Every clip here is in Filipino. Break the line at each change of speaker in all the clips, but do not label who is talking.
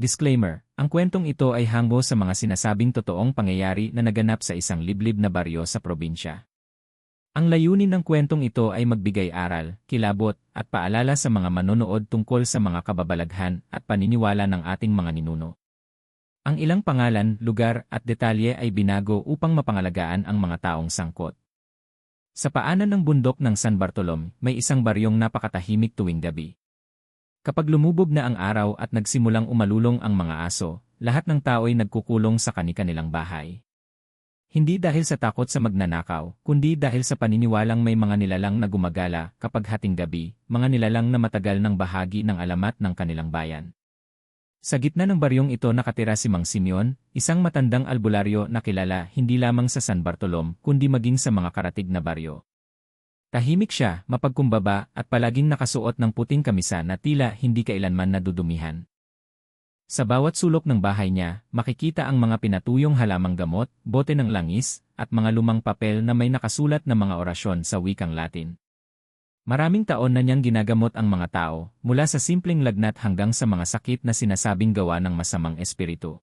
Disclaimer, ang kwentong ito ay hango sa mga sinasabing totoong pangyayari na naganap sa isang liblib na baryo sa probinsya. Ang layunin ng kwentong ito ay magbigay aral, kilabot, at paalala sa mga manonood tungkol sa mga kababalaghan at paniniwala ng ating mga ninuno. Ang ilang pangalan, lugar, at detalye ay binago upang mapangalagaan ang mga taong sangkot. Sa paanan ng bundok ng San Bartolom, may isang baryong napakatahimik tuwing gabi. Kapag lumubog na ang araw at nagsimulang umalulong ang mga aso, lahat ng tao ay nagkukulong sa kani-kanilang bahay. Hindi dahil sa takot sa magnanakaw, kundi dahil sa paniniwalang may mga nilalang na gumagala kapag hating gabi, mga nilalang na matagal ng bahagi ng alamat ng kanilang bayan. Sa gitna ng baryong ito nakatira si Mang Simeon, isang matandang albularyo na kilala hindi lamang sa San Bartolom kundi maging sa mga karatig na baryo. Tahimik siya, mapagkumbaba at palaging nakasuot ng puting kamisa na tila hindi kailanman nadudumihan. Sa bawat sulok ng bahay niya, makikita ang mga pinatuyong halamang gamot, bote ng langis, at mga lumang papel na may nakasulat na mga orasyon sa wikang Latin. Maraming taon na niyang ginagamot ang mga tao, mula sa simpleng lagnat hanggang sa mga sakit na sinasabing gawa ng masamang espiritu.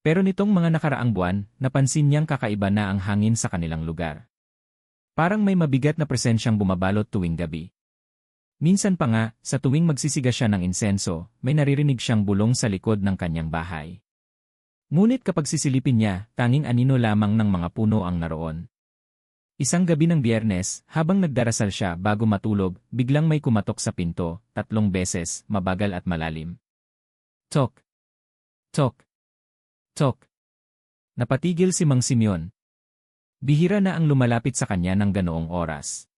Pero nitong mga nakaraang buwan, napansin niyang kakaiba na ang hangin sa kanilang lugar. Parang may mabigat na presensyang bumabalot tuwing gabi. Minsan pa nga, sa tuwing magsisiga siya ng insenso, may naririnig siyang bulong sa likod ng kanyang bahay. Ngunit kapag sisilipin niya, tanging anino lamang ng mga puno ang naroon. Isang gabi ng biyernes, habang nagdarasal siya bago matulog, biglang may kumatok sa pinto, tatlong beses, mabagal at malalim. Tok! Tok! Tok! Napatigil si Mang Simeon. Bihira na ang lumalapit sa kanya ng ganoong oras.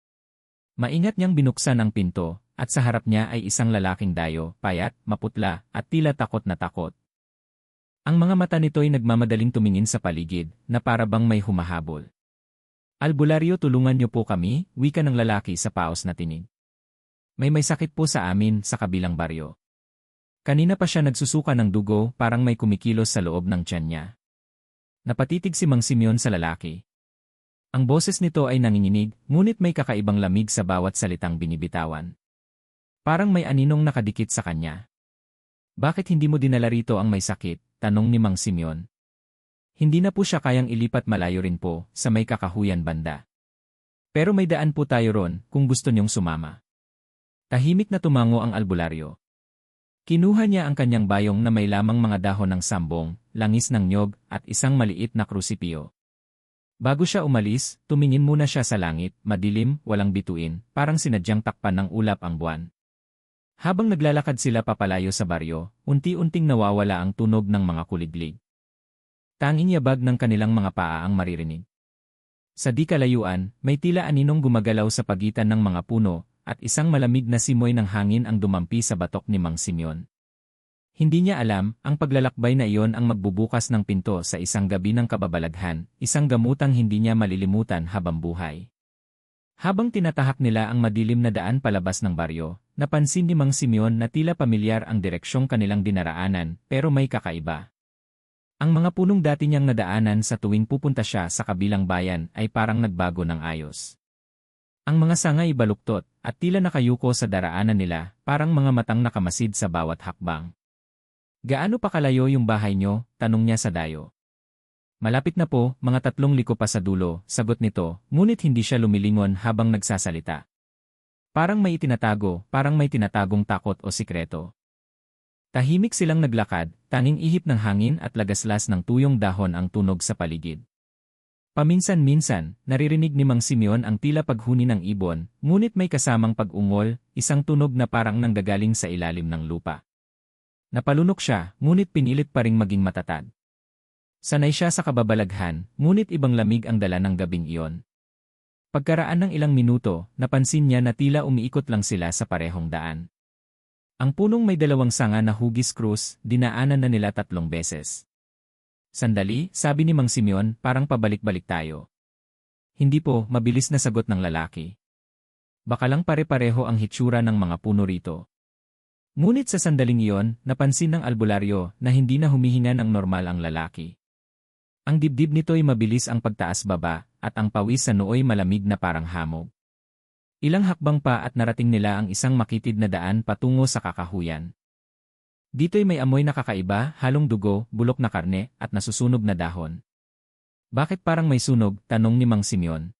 Maingat niyang binuksan ang pinto, at sa harap niya ay isang lalaking dayo, payat, maputla, at tila takot na takot. Ang mga mata nito ay nagmamadaling tumingin sa paligid, na para bang may humahabol. Albularyo tulungan niyo po kami, wika ng lalaki sa paos na tinig. May may sakit po sa amin sa kabilang baryo. Kanina pa siya nagsusuka ng dugo parang may kumikilos sa loob ng tiyan niya. Napatitig si Mang Simeon sa lalaki. Ang boses nito ay nanginginig, ngunit may kakaibang lamig sa bawat salitang binibitawan. Parang may aninong nakadikit sa kanya. Bakit hindi mo dinala rito ang may sakit? Tanong ni Mang Simeon. Hindi na po siya kayang ilipat malayo rin po, sa may kakahuyan banda. Pero may daan po tayo ron, kung gusto niyong sumama. Tahimik na tumango ang albularyo. Kinuha niya ang kanyang bayong na may lamang mga dahon ng sambong, langis ng nyog, at isang maliit na krusipyo. Bago siya umalis, tumingin muna siya sa langit, madilim, walang bituin, parang sinadyang takpan ng ulap ang buwan. Habang naglalakad sila papalayo sa baryo, unti-unting nawawala ang tunog ng mga kuliglig. Tanging yabag ng kanilang mga paa ang maririnig. Sa di kalayuan, may tila aninong gumagalaw sa pagitan ng mga puno, at isang malamig na simoy ng hangin ang dumampi sa batok ni Mang Simeon. Hindi niya alam, ang paglalakbay na iyon ang magbubukas ng pinto sa isang gabi ng kababalaghan, isang gamutang hindi niya malilimutan habang buhay. Habang tinatahak nila ang madilim na daan palabas ng baryo, napansin ni Mang Simeon na tila pamilyar ang direksyong kanilang dinaraanan, pero may kakaiba. Ang mga punong dati niyang nadaanan sa tuwing pupunta siya sa kabilang bayan ay parang nagbago ng ayos. Ang mga sanga ay baluktot at tila nakayuko sa daraanan nila, parang mga matang nakamasid sa bawat hakbang. Gaano pa kalayo yung bahay niyo? Tanong niya sa dayo. Malapit na po, mga tatlong liko pa sa dulo, sagot nito, ngunit hindi siya lumilingon habang nagsasalita. Parang may itinatago, parang may tinatagong takot o sikreto. Tahimik silang naglakad, tanging ihip ng hangin at lagaslas ng tuyong dahon ang tunog sa paligid. Paminsan-minsan, naririnig ni Mang Simeon ang tila paghuni ng ibon, ngunit may kasamang pag-ungol, isang tunog na parang nanggagaling sa ilalim ng lupa. Napalunok siya, ngunit pinilit pa ring maging matatag. Sanay siya sa kababalaghan, ngunit ibang lamig ang dala ng gabing iyon. Pagkaraan ng ilang minuto, napansin niya na tila umiikot lang sila sa parehong daan. Ang punong may dalawang sanga na hugis krus, dinaanan na nila tatlong beses. Sandali, sabi ni Mang Simeon, parang pabalik-balik tayo. Hindi po, mabilis na sagot ng lalaki. Baka lang pare-pareho ang hitsura ng mga puno rito. Ngunit sa sandaling iyon, napansin ng albularyo na hindi na humihinga ng normal ang lalaki. Ang dibdib nito'y mabilis ang pagtaas-baba, at ang pawis sa nooy malamig na parang hamog. Ilang hakbang pa at narating nila ang isang makitid na daan patungo sa kakahuyan. Dito'y may amoy na kakaiba, halong dugo, bulok na karne, at nasusunog na dahon. Bakit parang may sunog? Tanong ni Mang Simeon.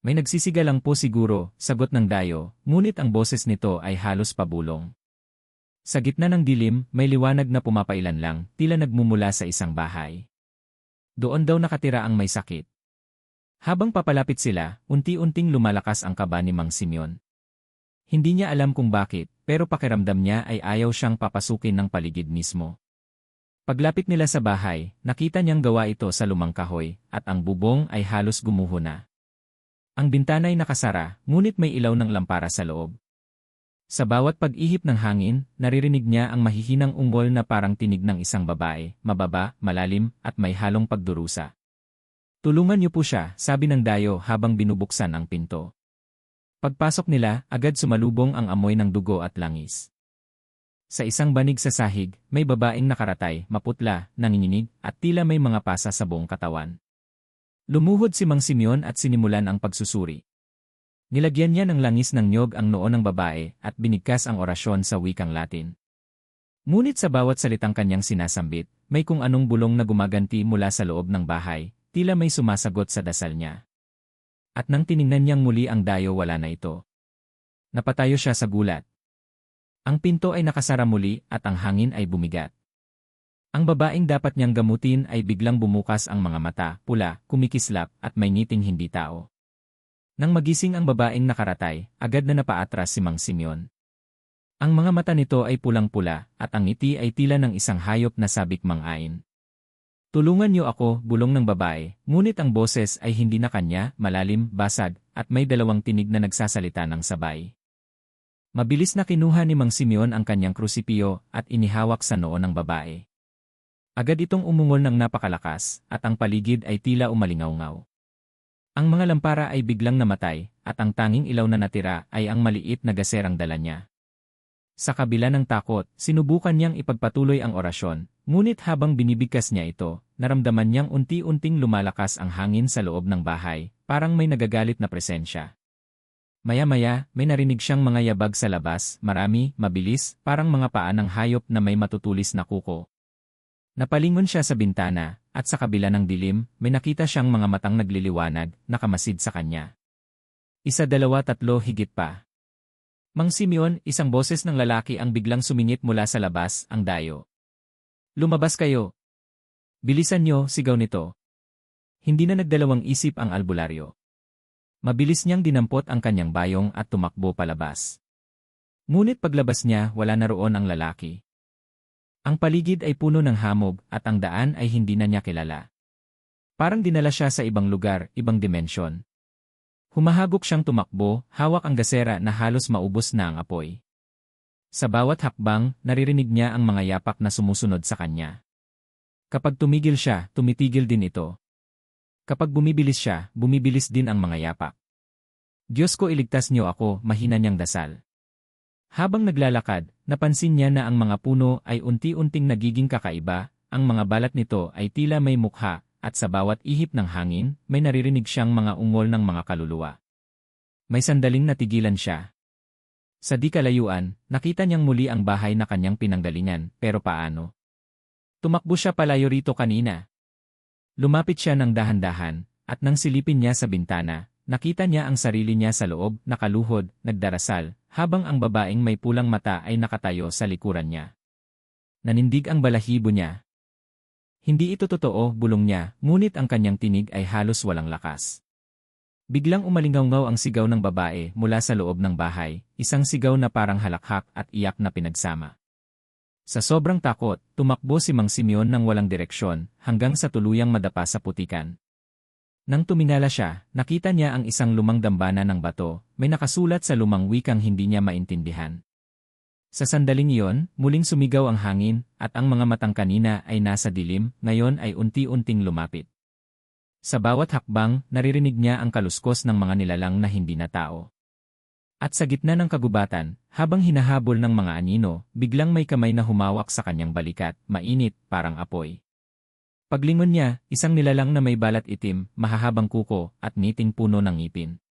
May nagsisiga lang po siguro, sagot ng dayo, ngunit ang boses nito ay halos pabulong. Sa gitna ng dilim, may liwanag na pumapailan lang, tila nagmumula sa isang bahay. Doon daw nakatira ang may sakit. Habang papalapit sila, unti-unting lumalakas ang kaba ni Mang Simeon. Hindi niya alam kung bakit, pero pakiramdam niya ay ayaw siyang papasukin ng paligid mismo. Paglapit nila sa bahay, nakita niyang gawa ito sa lumang kahoy, at ang bubong ay halos gumuho na. Ang bintana ay nakasara, ngunit may ilaw ng lampara sa loob. Sa bawat pag-ihip ng hangin, naririnig niya ang mahihinang ungol na parang tinig ng isang babae, mababa, malalim, at may halong pagdurusa. Tulungan niyo po siya, sabi ng dayo habang binubuksan ang pinto. Pagpasok nila, agad sumalubong ang amoy ng dugo at langis. Sa isang banig sa sahig, may babaeng nakaratay, maputla, nanginginig, at tila may mga pasa sa buong katawan. Lumuhod si Mang Simeon at sinimulan ang pagsusuri. Nilagyan niya ng langis ng nyog ang noo ng babae at binigkas ang orasyon sa wikang Latin. Ngunit sa bawat salitang kanyang sinasambit, may kung anong bulong na gumaganti mula sa loob ng bahay, tila may sumasagot sa dasal niya. At nang tiningnan niyang muli ang dayo wala na ito. Napatayo siya sa gulat. Ang pinto ay nakasara muli at ang hangin ay bumigat. Ang babaeng dapat niyang gamutin ay biglang bumukas ang mga mata, pula, kumikislap at may ngiting hindi tao. Nang magising ang babaeng nakaratay, agad na napaatras si Mang Simeon. Ang mga mata nito ay pulang-pula at ang ngiti ay tila ng isang hayop na sabik mang-ain. Tulungan niyo ako, bulong ng babae, ngunit ang boses ay hindi na kanya, malalim, basag, at may dalawang tinig na nagsasalita ng sabay. Mabilis na kinuha ni Mang Simeon ang kanyang krusipio at inihawak sa noo ng babae. Agad itong umungol ng napakalakas at ang paligid ay tila umalingaw-ngaw. Ang mga lampara ay biglang namatay at ang tanging ilaw na natira ay ang maliit na gaserang dala niya. Sa kabila ng takot, sinubukan niyang ipagpatuloy ang orasyon, ngunit habang binibigkas niya ito, naramdaman niyang unti-unting lumalakas ang hangin sa loob ng bahay, parang may nagagalit na presensya. Maya-maya, may narinig siyang mga yabag sa labas, marami, mabilis, parang mga paa ng hayop na may matutulis na kuko. Napalingon siya sa bintana, at sa kabila ng dilim, may nakita siyang mga matang nagliliwanag, nakamasid sa kanya. Isa dalawa tatlo higit pa. Mang Simeon, isang boses ng lalaki ang biglang sumingit mula sa labas, ang dayo. Lumabas kayo, Bilisan niyo, sigaw nito. Hindi na nagdalawang isip ang albularyo. Mabilis niyang dinampot ang kanyang bayong at tumakbo palabas. Ngunit paglabas niya, wala na roon ang lalaki. Ang paligid ay puno ng hamog at ang daan ay hindi na niya kilala. Parang dinala siya sa ibang lugar, ibang dimensyon. Humahagok siyang tumakbo, hawak ang gasera na halos maubos na ang apoy. Sa bawat hakbang, naririnig niya ang mga yapak na sumusunod sa kanya. Kapag tumigil siya, tumitigil din ito. Kapag bumibilis siya, bumibilis din ang mga yapak. Diyos ko iligtas niyo ako, mahina niyang dasal. Habang naglalakad, napansin niya na ang mga puno ay unti-unting nagiging kakaiba, ang mga balat nito ay tila may mukha, at sa bawat ihip ng hangin, may naririnig siyang mga ungol ng mga kaluluwa. May sandaling natigilan siya. Sa di kalayuan, nakita niyang muli ang bahay na kanyang pinanggalingan, pero paano? Tumakbo siya palayo rito kanina. Lumapit siya ng dahan-dahan, at nang silipin niya sa bintana, nakita niya ang sarili niya sa loob, nakaluhod, nagdarasal, habang ang babaeng may pulang mata ay nakatayo sa likuran niya. Nanindig ang balahibo niya. Hindi ito totoo, bulong niya, ngunit ang kanyang tinig ay halos walang lakas. Biglang umalingaw ang sigaw ng babae mula sa loob ng bahay, isang sigaw na parang halakhak at iyak na pinagsama. Sa sobrang takot, tumakbo si Mang Simeon ng walang direksyon hanggang sa tuluyang madapa sa putikan. Nang tuminala siya, nakita niya ang isang lumang dambana ng bato, may nakasulat sa lumang wikang hindi niya maintindihan. Sa sandaling iyon, muling sumigaw ang hangin, at ang mga matang kanina ay nasa dilim, ngayon ay unti-unting lumapit. Sa bawat hakbang, naririnig niya ang kaluskos ng mga nilalang na hindi na tao. At sa gitna ng kagubatan, habang hinahabol ng mga anino, biglang may kamay na humawak sa kanyang balikat, mainit, parang apoy. Paglingon niya, isang nilalang na may balat itim, mahahabang kuko, at niting puno ng ngipin.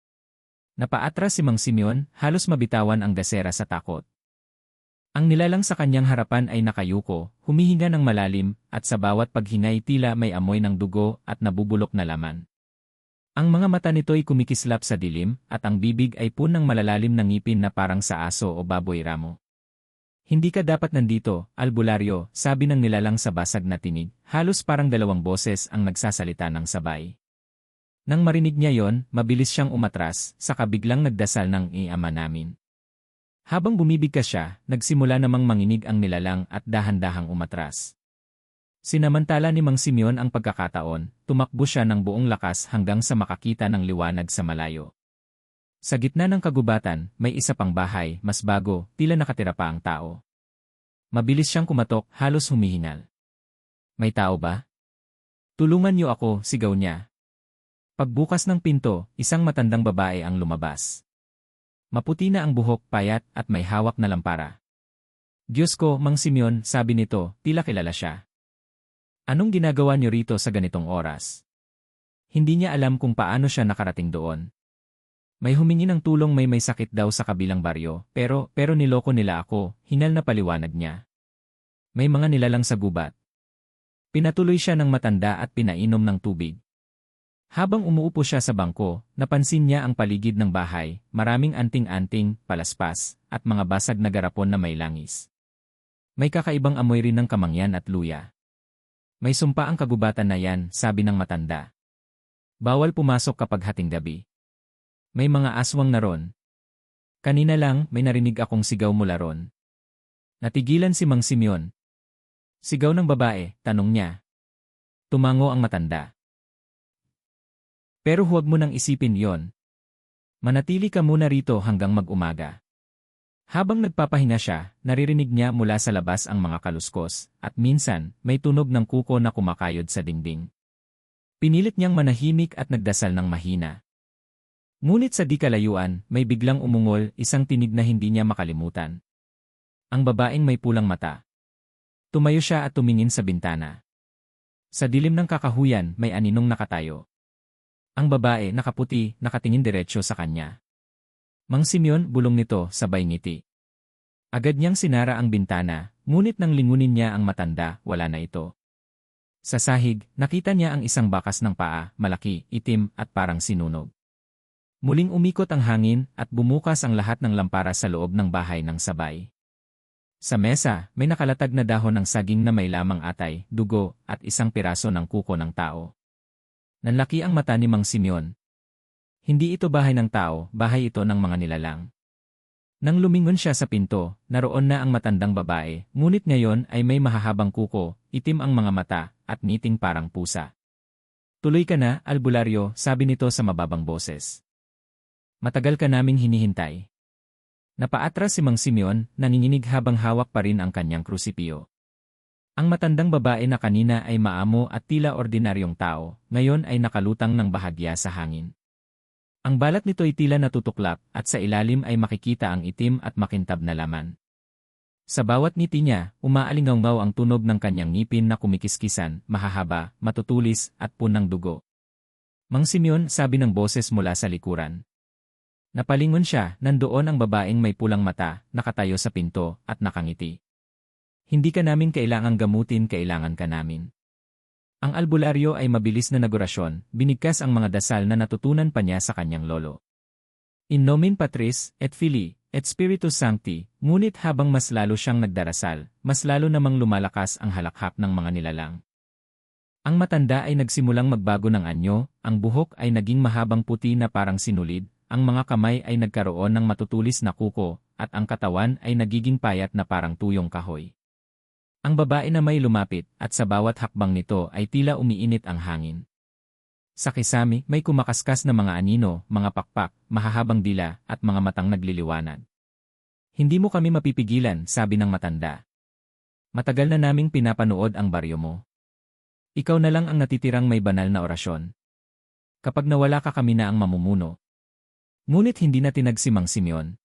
Napaatras si Mang Simeon, halos mabitawan ang gasera sa takot. Ang nilalang sa kanyang harapan ay nakayuko, humihinga ng malalim, at sa bawat paghingay tila may amoy ng dugo at nabubulok na laman. Ang mga mata nito'y kumikislap sa dilim, at ang bibig ay punang malalalim ng ngipin na parang sa aso o baboy ramo. Hindi ka dapat nandito, albularyo, sabi ng nilalang sa basag na tinig, halos parang dalawang boses ang nagsasalita ng sabay. Nang marinig niya yon, mabilis siyang umatras, saka biglang nagdasal ng iama namin. Habang bumibigkas siya, nagsimula namang manginig ang nilalang at dahan-dahang umatras. Sinamantala ni Mang Simeon ang pagkakataon, tumakbo siya ng buong lakas hanggang sa makakita ng liwanag sa malayo. Sa gitna ng kagubatan, may isa pang bahay, mas bago, tila nakatira pa ang tao. Mabilis siyang kumatok, halos humihingal. May tao ba? Tulungan niyo ako, sigaw niya. Pagbukas ng pinto, isang matandang babae ang lumabas. Maputi na ang buhok, payat, at may hawak na lampara. Diyos ko, Mang Simeon, sabi nito, tila kilala siya. Anong ginagawa niyo rito sa ganitong oras? Hindi niya alam kung paano siya nakarating doon. May humingi ng tulong may may sakit daw sa kabilang baryo, pero, pero niloko nila ako, hinal na paliwanag niya. May mga nilalang sa gubat. Pinatuloy siya ng matanda at pinainom ng tubig. Habang umuupo siya sa bangko, napansin niya ang paligid ng bahay, maraming anting-anting, palaspas, at mga basag na garapon na may langis. May kakaibang amoy rin ng kamangyan at luya. May sumpa ang kagubatan na yan, sabi ng matanda. Bawal pumasok kapag hating gabi. May mga aswang na ron. Kanina lang, may narinig akong sigaw mula ron. Natigilan si Mang Simeon. Sigaw ng babae, tanong niya. Tumango ang matanda. Pero huwag mo nang isipin yon. Manatili ka muna rito hanggang mag-umaga. Habang nagpapahinga siya, naririnig niya mula sa labas ang mga kaluskos, at minsan, may tunog ng kuko na kumakayod sa dingding. Pinilit niyang manahimik at nagdasal ng mahina. Ngunit sa di kalayuan, may biglang umungol isang tinig na hindi niya makalimutan. Ang babaeng may pulang mata. Tumayo siya at tumingin sa bintana. Sa dilim ng kakahuyan, may aninong nakatayo. Ang babae, nakaputi, nakatingin diretsyo sa kanya. Mang Simeon, bulong nito, sabay ngiti. Agad niyang sinara ang bintana, ngunit nang lingunin niya ang matanda, wala na ito. Sa sahig, nakita niya ang isang bakas ng paa, malaki, itim, at parang sinunog. Muling umikot ang hangin at bumukas ang lahat ng lampara sa loob ng bahay ng sabay. Sa mesa, may nakalatag na dahon ng saging na may lamang atay, dugo, at isang piraso ng kuko ng tao. Nanlaki ang mata ni Mang Simeon. Hindi ito bahay ng tao, bahay ito ng mga nilalang. Nang lumingon siya sa pinto, naroon na ang matandang babae, ngunit ngayon ay may mahahabang kuko, itim ang mga mata, at niting parang pusa. Tuloy ka na, albularyo, sabi nito sa mababang boses. Matagal ka naming hinihintay. Napaatras si Mang Simeon, nanginginig habang hawak pa rin ang kanyang krusipyo. Ang matandang babae na kanina ay maamo at tila ordinaryong tao, ngayon ay nakalutang ng bahagya sa hangin. Ang balat nito ay tila natutuklap at sa ilalim ay makikita ang itim at makintab na laman. Sa bawat ngiti niya, umaalingaw ang tunog ng kanyang ngipin na kumikiskisan, mahahaba, matutulis, at punang dugo. Mang Simeon sabi ng boses mula sa likuran. Napalingon siya, nandoon ang babaeng may pulang mata, nakatayo sa pinto, at nakangiti. Hindi ka namin kailangang gamutin, kailangan ka namin. Ang albularyo ay mabilis na nagorasyon, binigkas ang mga dasal na natutunan pa niya sa kanyang lolo. In nomin Patris, et Filii, et Spiritus Sancti, ngunit habang mas lalo siyang nagdarasal, mas lalo namang lumalakas ang halakhap ng mga nilalang. Ang matanda ay nagsimulang magbago ng anyo, ang buhok ay naging mahabang puti na parang sinulid, ang mga kamay ay nagkaroon ng matutulis na kuko, at ang katawan ay nagiging payat na parang tuyong kahoy. Ang babae na may lumapit at sa bawat hakbang nito ay tila umiinit ang hangin. Sa kisami, may kumakaskas na mga anino, mga pakpak, mahahabang dila, at mga matang nagliliwanag. Hindi mo kami mapipigilan, sabi ng matanda. Matagal na naming pinapanood ang baryo mo. Ikaw na lang ang natitirang may banal na orasyon. Kapag nawala ka kami na ang mamumuno. Ngunit hindi na tinag si Mang Simeon.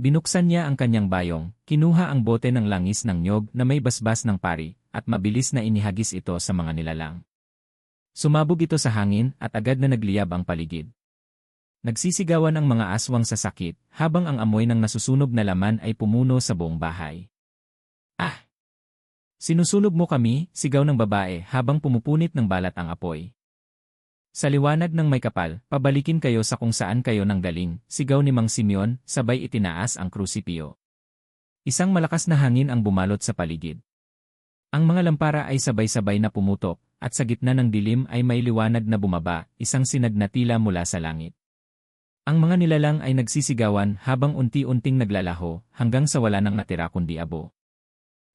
Binuksan niya ang kanyang bayong, kinuha ang bote ng langis ng nyog na may basbas ng pari, at mabilis na inihagis ito sa mga nilalang. Sumabog ito sa hangin at agad na nagliyab ang paligid. Nagsisigawan ang mga aswang sa sakit, habang ang amoy ng nasusunog na laman ay pumuno sa buong bahay. Ah! Sinusunog mo kami, sigaw ng babae habang pumupunit ng balat ang apoy. Sa liwanag ng may kapal, pabalikin kayo sa kung saan kayo nang galing, sigaw ni Mang Simeon, sabay itinaas ang krusipyo. Isang malakas na hangin ang bumalot sa paligid. Ang mga lampara ay sabay-sabay na pumutok, at sa gitna ng dilim ay may liwanag na bumaba, isang sinag na tila mula sa langit. Ang mga nilalang ay nagsisigawan habang unti-unting naglalaho, hanggang sa wala nang natira kundi abo.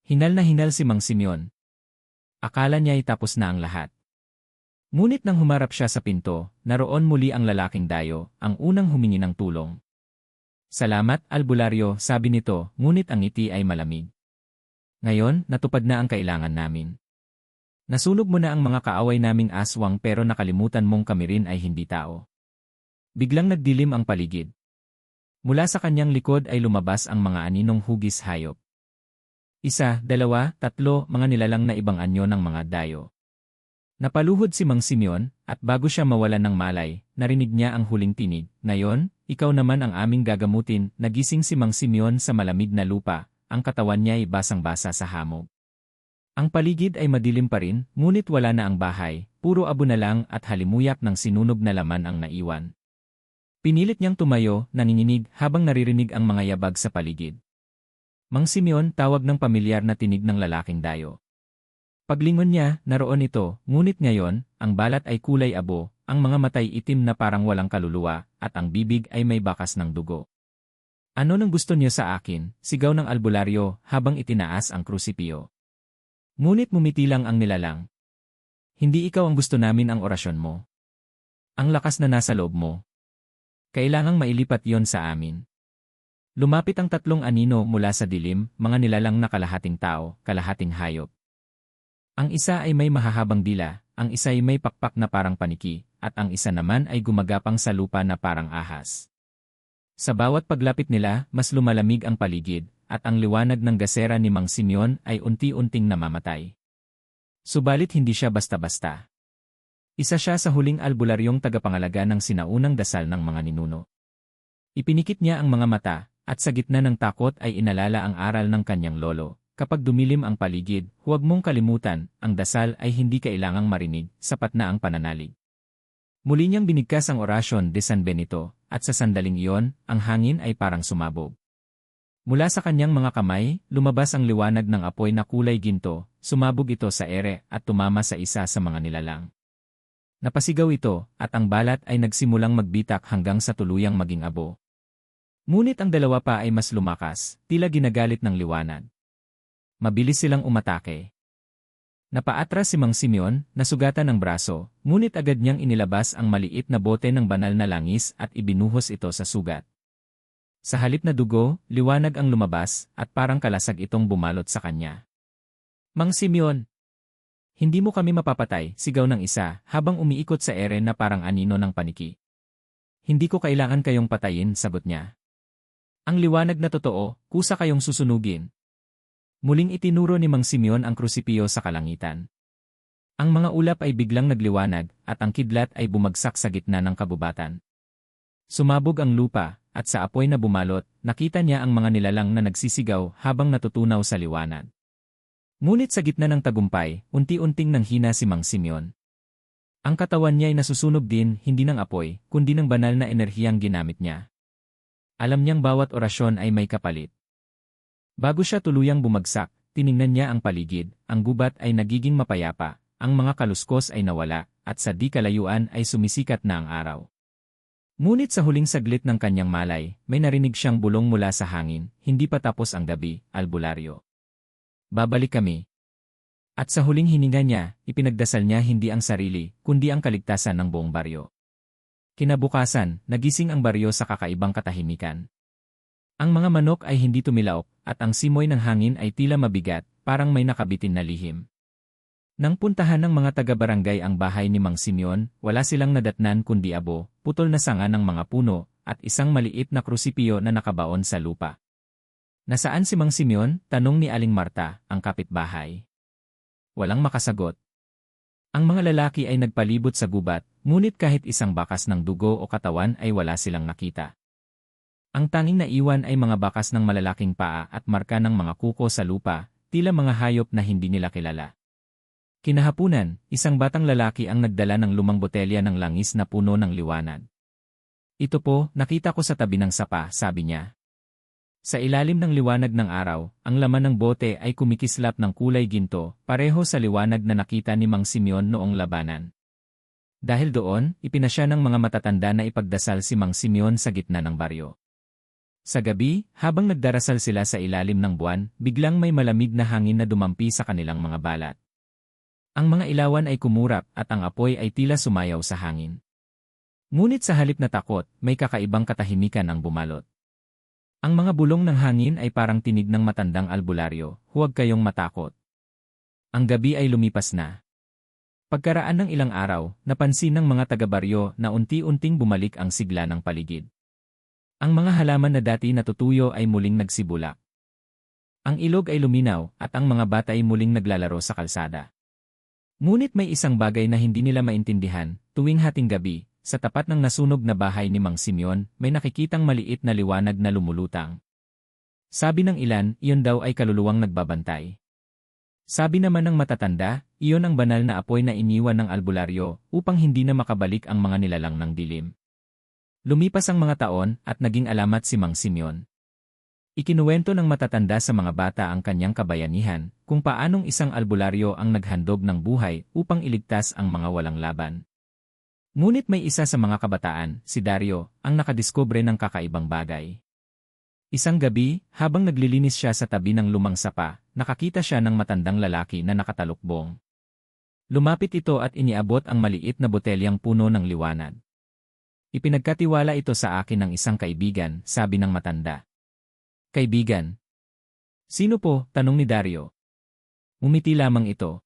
Hinal na hinal si Mang Simeon. Akala niya ay tapos na ang lahat. Ngunit nang humarap siya sa pinto, naroon muli ang lalaking dayo, ang unang humingi ng tulong. Salamat, albularyo, sabi nito, ngunit ang ngiti ay malamig. Ngayon, natupad na ang kailangan namin. Nasunog mo na ang mga kaaway naming aswang pero nakalimutan mong kami rin ay hindi tao. Biglang nagdilim ang paligid. Mula sa kanyang likod ay lumabas ang mga aninong hugis hayop. Isa, dalawa, tatlo, mga nilalang na ibang anyo ng mga dayo. Napaluhod si Mang Simeon, at bago siya mawalan ng malay, narinig niya ang huling tinig. Ngayon, ikaw naman ang aming gagamutin, nagising si Mang Simeon sa malamig na lupa, ang katawan niya ay basang-basa sa hamog. Ang paligid ay madilim pa rin, ngunit wala na ang bahay, puro abo na lang at halimuyak ng sinunog na laman ang naiwan. Pinilit niyang tumayo, nanginginig habang naririnig ang mga yabag sa paligid. Mang Simeon tawag ng pamilyar na tinig ng lalaking dayo. Paglingon niya, naroon ito, ngunit ngayon, ang balat ay kulay abo, ang mga matay itim na parang walang kaluluwa, at ang bibig ay may bakas ng dugo. Ano nang gusto niyo sa akin, sigaw ng albularyo habang itinaas ang krusipyo. Ngunit mumiti lang ang nilalang. Hindi ikaw ang gusto namin ang orasyon mo. Ang lakas na nasa loob mo. Kailangang mailipat yon sa amin. Lumapit ang tatlong anino mula sa dilim, mga nilalang na kalahating tao, kalahating hayop. Ang isa ay may mahahabang dila, ang isa ay may pakpak na parang paniki, at ang isa naman ay gumagapang sa lupa na parang ahas. Sa bawat paglapit nila, mas lumalamig ang paligid, at ang liwanag ng gasera ni Mang Simeon ay unti-unting namamatay. Subalit hindi siya basta-basta. Isa siya sa huling albularyong tagapangalaga ng sinaunang dasal ng mga ninuno. Ipinikit niya ang mga mata, at sa gitna ng takot ay inalala ang aral ng kanyang lolo, Kapag dumilim ang paligid, huwag mong kalimutan, ang dasal ay hindi kailangang marinig, sapat na ang pananalig. Muli niyang binigkas ang orasyon de San Benito, at sa sandaling iyon, ang hangin ay parang sumabog. Mula sa kanyang mga kamay, lumabas ang liwanag ng apoy na kulay ginto, sumabog ito sa ere at tumama sa isa sa mga nilalang. Napasigaw ito, at ang balat ay nagsimulang magbitak hanggang sa tuluyang maging abo. Ngunit ang dalawa pa ay mas lumakas, tila ginagalit ng liwanag. Mabilis silang umatake. Napaatras si Mang Simeon, nasugatan ng braso, ngunit agad niyang inilabas ang maliit na bote ng banal na langis at ibinuhos ito sa sugat. Sa halip na dugo, liwanag ang lumabas at parang kalasag itong bumalot sa kanya. Mang Simeon! Hindi mo kami mapapatay, sigaw ng isa, habang umiikot sa ere na parang anino ng paniki. Hindi ko kailangan kayong patayin, sagot niya. Ang liwanag na totoo, kusa kayong susunugin, Muling itinuro ni Mang Simeon ang krusipyo sa kalangitan. Ang mga ulap ay biglang nagliwanag at ang kidlat ay bumagsak sa gitna ng kabubatan. Sumabog ang lupa at sa apoy na bumalot, nakita niya ang mga nilalang na nagsisigaw habang natutunaw sa liwanag. Ngunit sa gitna ng tagumpay, unti-unting nanghina si Mang Simeon. Ang katawan niya ay nasusunog din hindi ng apoy, kundi ng banal na enerhiyang ginamit niya. Alam niyang bawat orasyon ay may kapalit. Bago siya tuluyang bumagsak, tiningnan niya ang paligid, ang gubat ay nagiging mapayapa, ang mga kaluskos ay nawala, at sa di kalayuan ay sumisikat na ang araw. Ngunit sa huling saglit ng kanyang malay, may narinig siyang bulong mula sa hangin, hindi pa tapos ang gabi, albularyo. Babalik kami. At sa huling hininga niya, ipinagdasal niya hindi ang sarili, kundi ang kaligtasan ng buong baryo. Kinabukasan, nagising ang baryo sa kakaibang katahimikan. Ang mga manok ay hindi tumilaok, at ang simoy ng hangin ay tila mabigat, parang may nakabitin na lihim. Nang puntahan ng mga taga-barangay ang bahay ni Mang Simeon, wala silang nadatnan kundi abo, putol na sanga ng mga puno, at isang maliit na krusipyo na nakabaon sa lupa. Nasaan si Mang Simeon? Tanong ni Aling Marta, ang kapitbahay. Walang makasagot. Ang mga lalaki ay nagpalibot sa gubat, ngunit kahit isang bakas ng dugo o katawan ay wala silang nakita. Ang tanging naiwan ay mga bakas ng malalaking paa at marka ng mga kuko sa lupa, tila mga hayop na hindi nila kilala. Kinahapunan, isang batang lalaki ang nagdala ng lumang botelya ng langis na puno ng liwanag. Ito po, nakita ko sa tabi ng sapa, sabi niya. Sa ilalim ng liwanag ng araw, ang laman ng bote ay kumikislap ng kulay ginto, pareho sa liwanag na nakita ni Mang Simeon noong labanan. Dahil doon, ipinasya ng mga matatanda na ipagdasal si Mang Simeon sa gitna ng baryo. Sa gabi, habang nagdarasal sila sa ilalim ng buwan, biglang may malamig na hangin na dumampi sa kanilang mga balat. Ang mga ilawan ay kumurap at ang apoy ay tila sumayaw sa hangin. Ngunit sa halip na takot, may kakaibang katahimikan ang bumalot. Ang mga bulong ng hangin ay parang tinig ng matandang albularyo, huwag kayong matakot. Ang gabi ay lumipas na. Pagkaraan ng ilang araw, napansin ng mga taga-baryo na unti-unting bumalik ang sigla ng paligid. Ang mga halaman na dati natutuyo ay muling nagsibulak. Ang ilog ay luminaw at ang mga bata ay muling naglalaro sa kalsada. Ngunit may isang bagay na hindi nila maintindihan, tuwing hating gabi, sa tapat ng nasunog na bahay ni Mang Simeon, may nakikitang maliit na liwanag na lumulutang. Sabi ng ilan, iyon daw ay kaluluwang nagbabantay. Sabi naman ng matatanda, iyon ang banal na apoy na iniwan ng albularyo upang hindi na makabalik ang mga nilalang ng dilim. Lumipas ang mga taon at naging alamat si Mang Simeon. Ikinuwento ng matatanda sa mga bata ang kanyang kabayanihan kung paanong isang albularyo ang naghandog ng buhay upang iligtas ang mga walang laban. Ngunit may isa sa mga kabataan, si Dario, ang nakadiskubre ng kakaibang bagay. Isang gabi, habang naglilinis siya sa tabi ng lumang sapa, nakakita siya ng matandang lalaki na nakatalukbong. Lumapit ito at iniabot ang maliit na botelyang puno ng liwanag. Ipinagkatiwala ito sa akin ng isang kaibigan, sabi ng matanda. Kaibigan. Sino po? Tanong ni Dario. Umiti lamang ito.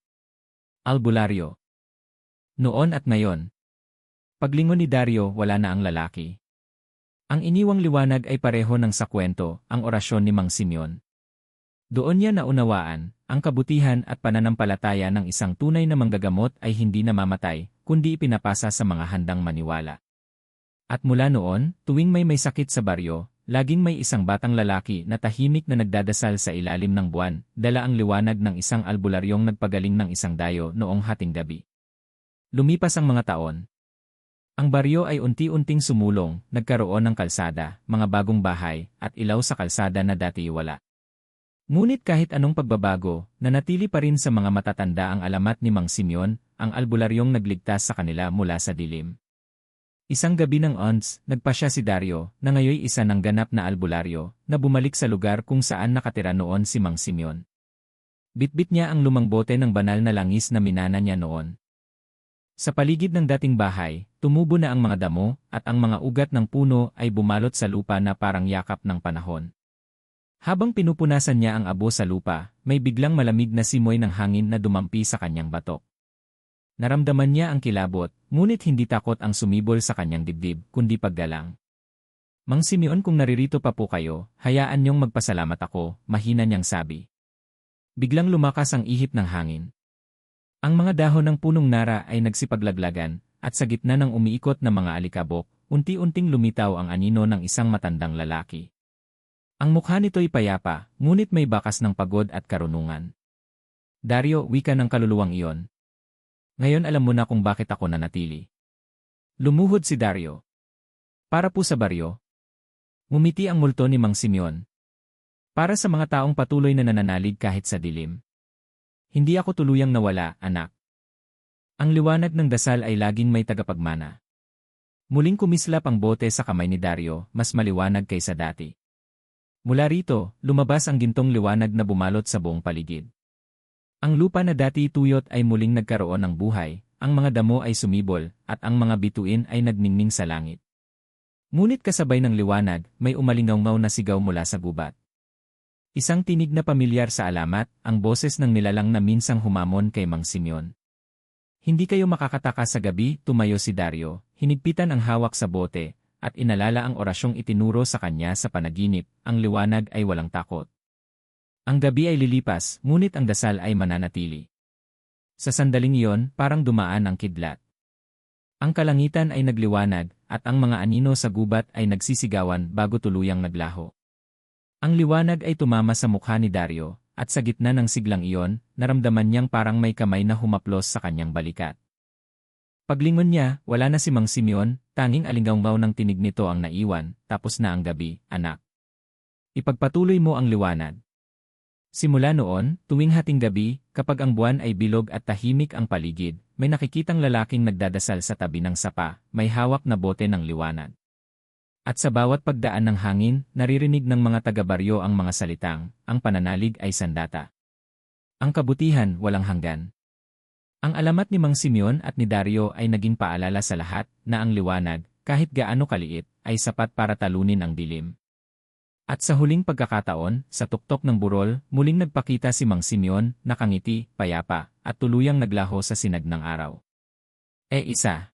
Albularyo. Noon at ngayon. Paglingon ni Dario, wala na ang lalaki. Ang iniwang liwanag ay pareho ng sa kwento, ang orasyon ni Mang Simeon. Doon niya naunawaan, ang kabutihan at pananampalataya ng isang tunay na manggagamot ay hindi namamatay, kundi ipinapasa sa mga handang maniwala. At mula noon, tuwing may may sakit sa baryo, laging may isang batang lalaki na tahimik na nagdadasal sa ilalim ng buwan, dala ang liwanag ng isang albularyong nagpagaling ng isang dayo noong hating gabi. Lumipas ang mga taon. Ang baryo ay unti-unting sumulong, nagkaroon ng kalsada, mga bagong bahay, at ilaw sa kalsada na dati wala. Ngunit kahit anong pagbabago, nanatili pa rin sa mga matatanda ang alamat ni Mang Simeon, ang albularyong nagligtas sa kanila mula sa dilim. Isang gabi ng ons, nagpasya si Dario, na ngayoy isa ng ganap na albularyo, na bumalik sa lugar kung saan nakatira noon si Mang Simeon. Bitbit niya ang lumang bote ng banal na langis na minana niya noon. Sa paligid ng dating bahay, tumubo na ang mga damo, at ang mga ugat ng puno ay bumalot sa lupa na parang yakap ng panahon. Habang pinupunasan niya ang abo sa lupa, may biglang malamig na simoy ng hangin na dumampi sa kanyang batok. Naramdaman niya ang kilabot, ngunit hindi takot ang sumibol sa kanyang dibdib, kundi paggalang. Mang Simeon kung naririto pa po kayo, hayaan niyong magpasalamat ako, mahina niyang sabi. Biglang lumakas ang ihip ng hangin. Ang mga dahon ng punong nara ay nagsipaglaglagan, at sa gitna ng umiikot na mga alikabok, unti-unting lumitaw ang anino ng isang matandang lalaki. Ang mukha nito'y payapa, ngunit may bakas ng pagod at karunungan. Dario, wika ng kaluluwang iyon, ngayon alam mo na kung bakit ako nanatili. Lumuhod si Dario. Para po sa baryo. Ngumiti ang multo ni Mang Simeon. Para sa mga taong patuloy na nananalig kahit sa dilim. Hindi ako tuluyang nawala, anak. Ang liwanag ng dasal ay laging may tagapagmana. Muling kumislap ang bote sa kamay ni Dario, mas maliwanag kaysa dati. Mula rito, lumabas ang gintong liwanag na bumalot sa buong paligid. Ang lupa na dati tuyot ay muling nagkaroon ng buhay, ang mga damo ay sumibol, at ang mga bituin ay nagningning sa langit. Ngunit kasabay ng liwanag, may umalingaw na sigaw mula sa gubat. Isang tinig na pamilyar sa alamat, ang boses ng nilalang na minsang humamon kay Mang Simeon. Hindi kayo makakataka sa gabi, tumayo si Dario, hinigpitan ang hawak sa bote, at inalala ang orasyong itinuro sa kanya sa panaginip, ang liwanag ay walang takot. Ang gabi ay lilipas, ngunit ang dasal ay mananatili. Sa sandaling iyon, parang dumaan ang kidlat. Ang kalangitan ay nagliwanag, at ang mga anino sa gubat ay nagsisigawan bago tuluyang naglaho. Ang liwanag ay tumama sa mukha ni Dario, at sa gitna ng siglang iyon, naramdaman niyang parang may kamay na humaplos sa kanyang balikat. Paglingon niya, wala na si Mang Simeon, tanging alinggaw ng tinig nito ang naiwan, tapos na ang gabi, anak. Ipagpatuloy mo ang liwanag. Simula noon, tuwing hating gabi, kapag ang buwan ay bilog at tahimik ang paligid, may nakikitang lalaking nagdadasal sa tabi ng sapa, may hawak na bote ng liwanag. At sa bawat pagdaan ng hangin, naririnig ng mga taga-baryo ang mga salitang, ang pananalig ay sandata. Ang kabutihan walang hanggan. Ang alamat ni Mang Simeon at ni Dario ay naging paalala sa lahat na ang liwanag, kahit gaano kaliit, ay sapat para talunin ang dilim. At sa huling pagkakataon, sa tuktok ng burol, muling nagpakita si Mang Simeon, nakangiti, payapa, at tuluyang naglaho sa sinag ng araw. E isa,